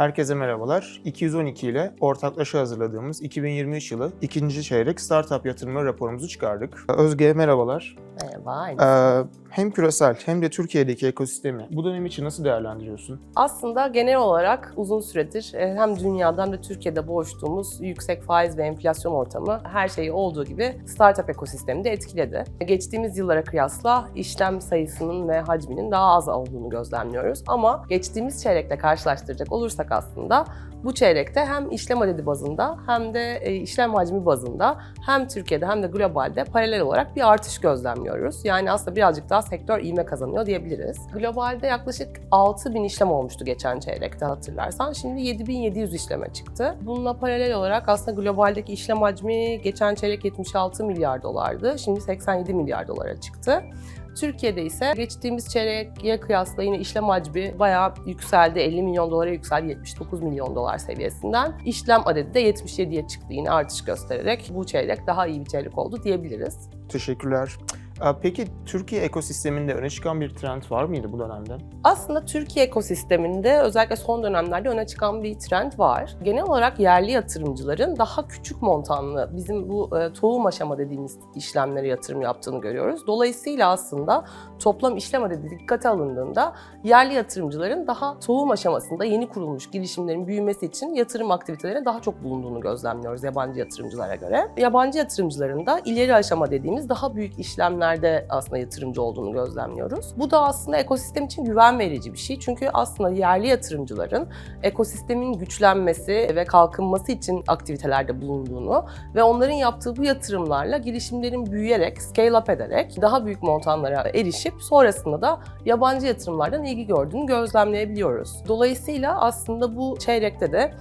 Herkese merhabalar. 212 ile ortaklaşa hazırladığımız 2023 yılı ikinci çeyrek startup yatırımları raporumuzu çıkardık. Özge merhabalar. Merhaba. Ee, hem küresel hem de Türkiye'deki ekosistemi bu dönem için nasıl değerlendiriyorsun? Aslında genel olarak uzun süredir e, hem dünyada hem de Türkiye'de boğuştuğumuz yüksek faiz ve enflasyon ortamı her şeyi olduğu gibi startup ekosistemini de etkiledi. Geçtiğimiz yıllara kıyasla işlem sayısının ve hacminin daha az olduğunu gözlemliyoruz. Ama geçtiğimiz çeyrekle karşılaştıracak olursak aslında bu çeyrekte hem işlem adedi bazında hem de e, işlem hacmi bazında hem Türkiye'de hem de globalde paralel olarak bir artış gözlemliyoruz. Yani aslında birazcık daha sektör ivme kazanıyor diyebiliriz. Globalde yaklaşık 6000 işlem olmuştu geçen çeyrekte hatırlarsan. Şimdi 7700 işleme çıktı. Bununla paralel olarak aslında globaldeki işlem hacmi geçen çeyrek 76 milyar dolardı. Şimdi 87 milyar dolara çıktı. Türkiye'de ise geçtiğimiz çeyreğe kıyasla yine işlem hacmi bayağı yükseldi. 50 milyon dolara yükseldi 79 milyon dolar seviyesinden. İşlem adedi de 77'ye çıktı yine artış göstererek. Bu çeyrek daha iyi bir çeyrek oldu diyebiliriz. Teşekkürler. Peki Türkiye ekosisteminde öne çıkan bir trend var mıydı bu dönemde? Aslında Türkiye ekosisteminde özellikle son dönemlerde öne çıkan bir trend var. Genel olarak yerli yatırımcıların daha küçük montanlı, bizim bu e, tohum aşama dediğimiz işlemlere yatırım yaptığını görüyoruz. Dolayısıyla aslında toplam işlem adedi dikkate alındığında yerli yatırımcıların daha tohum aşamasında yeni kurulmuş girişimlerin büyümesi için yatırım aktivitelerine daha çok bulunduğunu gözlemliyoruz yabancı yatırımcılara göre. Yabancı yatırımcıların da ileri aşama dediğimiz daha büyük işlemlerde aslında yatırımcı olduğunu gözlemliyoruz. Bu da aslında ekosistem için güven verici bir şey. Çünkü aslında yerli yatırımcıların ekosistemin güçlenmesi ve kalkınması için aktivitelerde bulunduğunu ve onların yaptığı bu yatırımlarla girişimlerin büyüyerek, scale up ederek daha büyük montanlara erişip sonrasında da yabancı yatırımlardan ilgi gördüğünü gözlemleyebiliyoruz. Dolayısıyla aslında bu çeyrekte de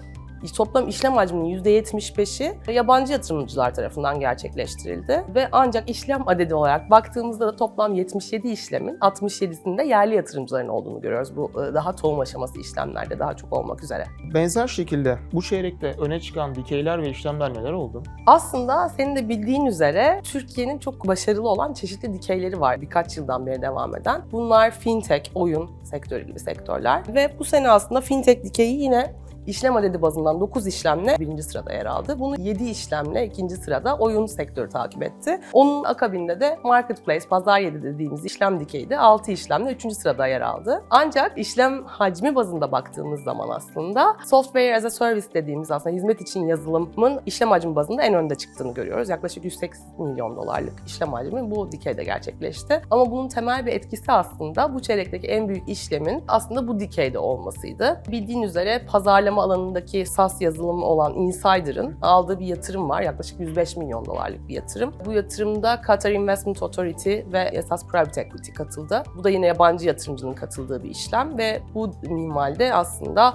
toplam işlem hacminin %75'i yabancı yatırımcılar tarafından gerçekleştirildi. Ve ancak işlem adedi olarak baktığımızda da toplam 77 işlemin 67'sinde yerli yatırımcıların olduğunu görüyoruz. Bu e, daha tohum aşaması işlemlerde daha çok olmak üzere. Benzer şekilde bu çeyrekte öne çıkan dikeyler ve işlemler neler oldu? Aslında senin de bildiğin üzere Türkiye'nin çok başarılı olan çeşitli dikeyleri var birkaç yıldan beri devam eden. Bunlar fintech, oyun sektörü gibi sektörler ve bu sene aslında fintech dikeyi yine İşlem adedi bazından 9 işlemle birinci sırada yer aldı. Bunu 7 işlemle ikinci sırada oyun sektörü takip etti. Onun akabinde de marketplace, pazar yedi dediğimiz işlem dikeyi de 6 işlemle 3. sırada yer aldı. Ancak işlem hacmi bazında baktığımız zaman aslında software as a service dediğimiz aslında hizmet için yazılımın işlem hacmi bazında en önde çıktığını görüyoruz. Yaklaşık 180 milyon dolarlık işlem hacmi bu dikeyde gerçekleşti. Ama bunun temel bir etkisi aslında bu çeyrekteki en büyük işlemin aslında bu dikeyde olmasıydı. Bildiğin üzere pazarlama alanındaki SaaS yazılımı olan Insider'ın aldığı bir yatırım var. Yaklaşık 105 milyon dolarlık bir yatırım. Bu yatırımda Qatar Investment Authority ve esas Private Equity katıldı. Bu da yine yabancı yatırımcının katıldığı bir işlem ve bu minvalde aslında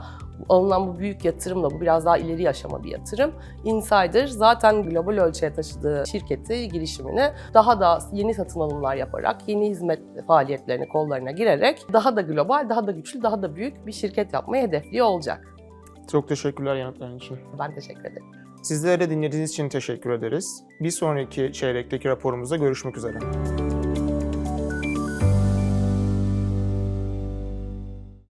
alınan bu büyük yatırımla bu biraz daha ileri aşama bir yatırım. Insider zaten global ölçüye taşıdığı şirketi, girişimini daha da yeni satın alımlar yaparak, yeni hizmet faaliyetlerini kollarına girerek daha da global, daha da güçlü, daha da büyük bir şirket yapmayı hedefliyor olacak. Çok teşekkürler yanıtların için. Ben teşekkür ederim. Sizlere de dinlediğiniz için teşekkür ederiz. Bir sonraki çeyrekteki raporumuzda görüşmek üzere.